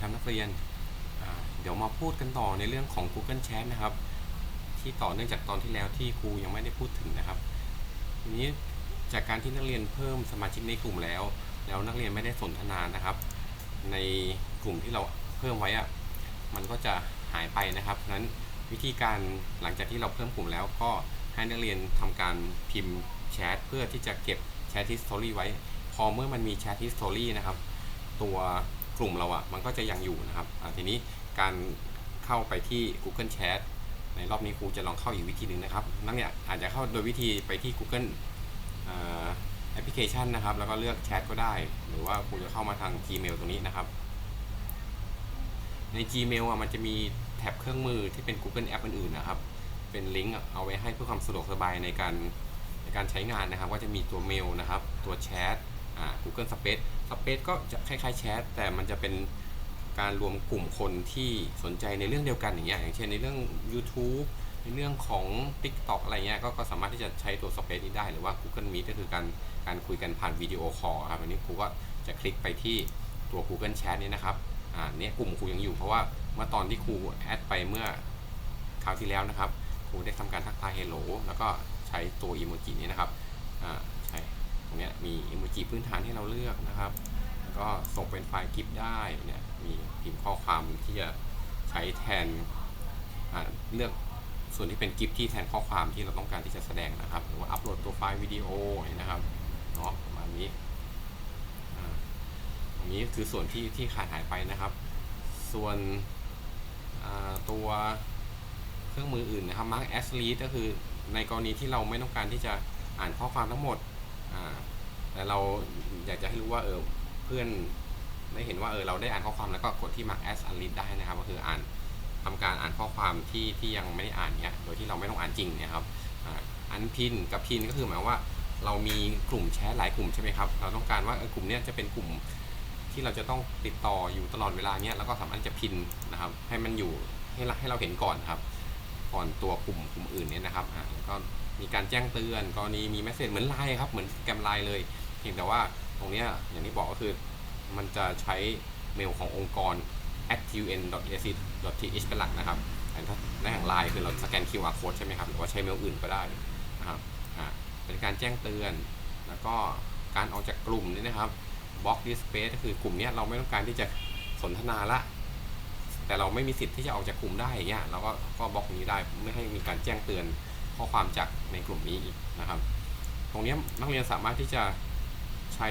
ครับนักเรียน เดี๋ยวมาพูดกันต่อในเรื่องของ Google Chat นะครับ ที่ต่อเนื่องจากตอนที่แล้วที่ครูยังไม่ได้พูดถึงนะครับทีนี้จากการที่นักเรียนเพิ่มสมาชิกในกลุ่มแล้ว แล้วนักเรียนไม่ได้สนทนานะครับ ในกลุ่มที่เราเพิ่มไว้อะมันก็จะหายไปนะครับฉะนั้นวิธีการหลังจากที่เราเพิ่มกลุ่มแล้วก็ให้นักเรียนทำการพิมพ์แชทเพื่อที่จะเก็บแชท history ไว้ พอเมื่อมันมีแชท history นะครับ ตัว กลุ่มเราอะมันก็จะยังอยู่นะครับอ่าทีนี้การเข้าไปที่ Google Chat ในรอบนี้ครูจะลองเข้าอีกวิธีหนึ่งนะครับนักเนี่ยอาจจะเข้าโดยวิธีไปที่ Google แอปพลิเคชันนะครับ แล้วก็เลือกแชทก็ได้ หรือว่าครูจะเข้ามาทาง Gmail ตรงนี้นะครับ ใน Gmail อะมันจะมีแท็บเครื่องมือที่เป็น Google App อื่นๆนะครับ เป็นลิงก์เอาไว้ให้เพื่อความสะดวกสบายในการในการใช้งานนะครับ ก็จะมีตัวเมลนะครับ ตัวแชท Google Space Space ก็จะคล้ายๆแชทแต่มันจะเป็นการรวมกลุ่มคนที่สนใจในเรื่องเดียวกันอย่างเงี้ยอย่างเช่นในเรื่อง YouTube ในเรื่องของ TikTok อะไรเงี้ยก็ก็สามารถที่จะใช้ตัว Space นี้ได้หรือว่า Google Meet ก็คือการการคุยกันผ่านวิดีโอคอลครับอันนี้ครูก็จะคลิกไปที่ตัว Google Chat นี้นะครับอ่าเนี่ยกลุ่มครูยังอยู่เพราะว่าเมื่อตอนที่ครูแอดไปเมื่อคราวที่แล้วนะครับครูได้ทำการทักทาย Hello แล้วก็ใช้ตัวอีโมจินี้นะครับอ่า ตรงนี้มีอีโมจิพื้นฐานให้เราเลือกนะครับ แล้วก็ส่งเป็นไฟล์กิฟได้เนี่ยมีพิมพ์ข้อความที่จะใช้แทนอ่าเลือกส่วนที่เป็นกิฟที่แทนข้อความที่เราต้องการที่จะแสดงนะครับ หรือว่าอัปโหลดตัวไฟล์วิดีโอนะครับเนาะประมาณนี้อันนี้คือส่วนที่ที่ขาดหายไปนะครับ ส่วนตัวเครื่องมืออื่นนะครับ Mark as read ก็คือในกรณีที่เราไม่ต้องการที่จะอ่านข้อความทั้งหมด แต่เราอยากจะให้รู้ว่าเออเพื่อนได้เห็นว่าเออเราได้อ่านข้อความแล้วก็กดที่ mark as unread ได้นะครับ ก็คืออ่านทำการอ่านข้อความที่ที่ยังไม่ได้อ่านเนี้ยโดยที่เราไม่ต้องอ่านจริงเนี่ยครับอันพินกับพินก็คือหมายว่าเรามีกลุ่มแชทหลายกลุ่มใช่ไหมครับ เราต้องการว่ากลุ่มเนี้ยจะเป็นกลุ่มที่เราจะต้องติดต่ออยู่ตลอดเวลาเนี้ยแล้วก็สามารถจะพินนะครับ ให้มันอยู่ให้ให้เราเห็นก่อนครับ ก่อนตัวกลุ่มกลุ่มอื่นเนี่ยนะครับอ่าแล้วก็มีการแจ้งเตือนกรณีมีเมสเซจเหมือนไลน์ครับเหมือนแกรมไลน์เลย เพียงแต่ว่าตรงเนี้ยอย่างที่บอกก็คือมันจะใช้เมลขององค์กร activn.ac.th เป็นหลักนะครับแต่ถ้าในทางไลน์คือเราสแกน QR code ใช่ไหมครับ หรือว่าใช้เมลอื่นก็ได้นะครับอ่าเป็นการแจ้งเตือน แล้วก็การออกจากกลุ่มนี่นะครับ block this space ก็คือกลุ่มนี้เราไม่ต้องการที่จะสนทนาละ แต่เราไม่มีสิทธิ์ที่จะออกจากกลุ่มได้อย่างเงี้ยเราก็ก็บล็อกนี้ได้ไม่ให้มีการแจ้งเตือนข้อความจากในกลุ่มนี้อีกนะครับ ตรงนี้นักเรียนสามารถที่จะใช้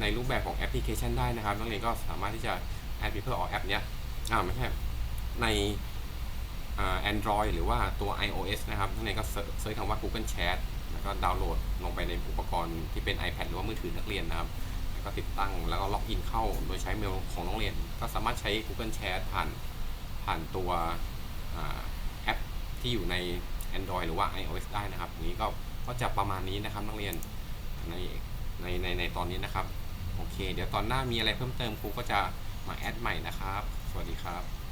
ในรูปแบบของแอปพลิเคชันได้นะครับ นักเรียนก็สามารถที่จะแอดเพื่อออกแอปเนี้ยอ่าไม่ใช่ในอ่า Android หรือว่าตัว iOS นะครับนักเรียนก็เซิร์ชคำว่า Google Chat แล้วก็ดาวน์โหลดลงไปในอุปกรณ์ที่เป็น iPad หรือว่ามือถือนักเรียนนะครับ ก็ติดตั้ง แล้วก็ล็อกอินเข้าโดยใช้เมลของโรงเรียน ก็สามารถใช้ Google Chat ผ่านผ่านตัวอแอปที่อยู่ใน Android หรือว่า iOS ได้นะครับนี้ก็ก็จะประมาณนี้นะครับนักเรียนในในในในตอนนี้นะครับ โอเค เดี๋ยวตอนหน้ามีอะไรเพิ่มเติมครูก็จะมาแอดใหม่นะครับ สวัสดีครับ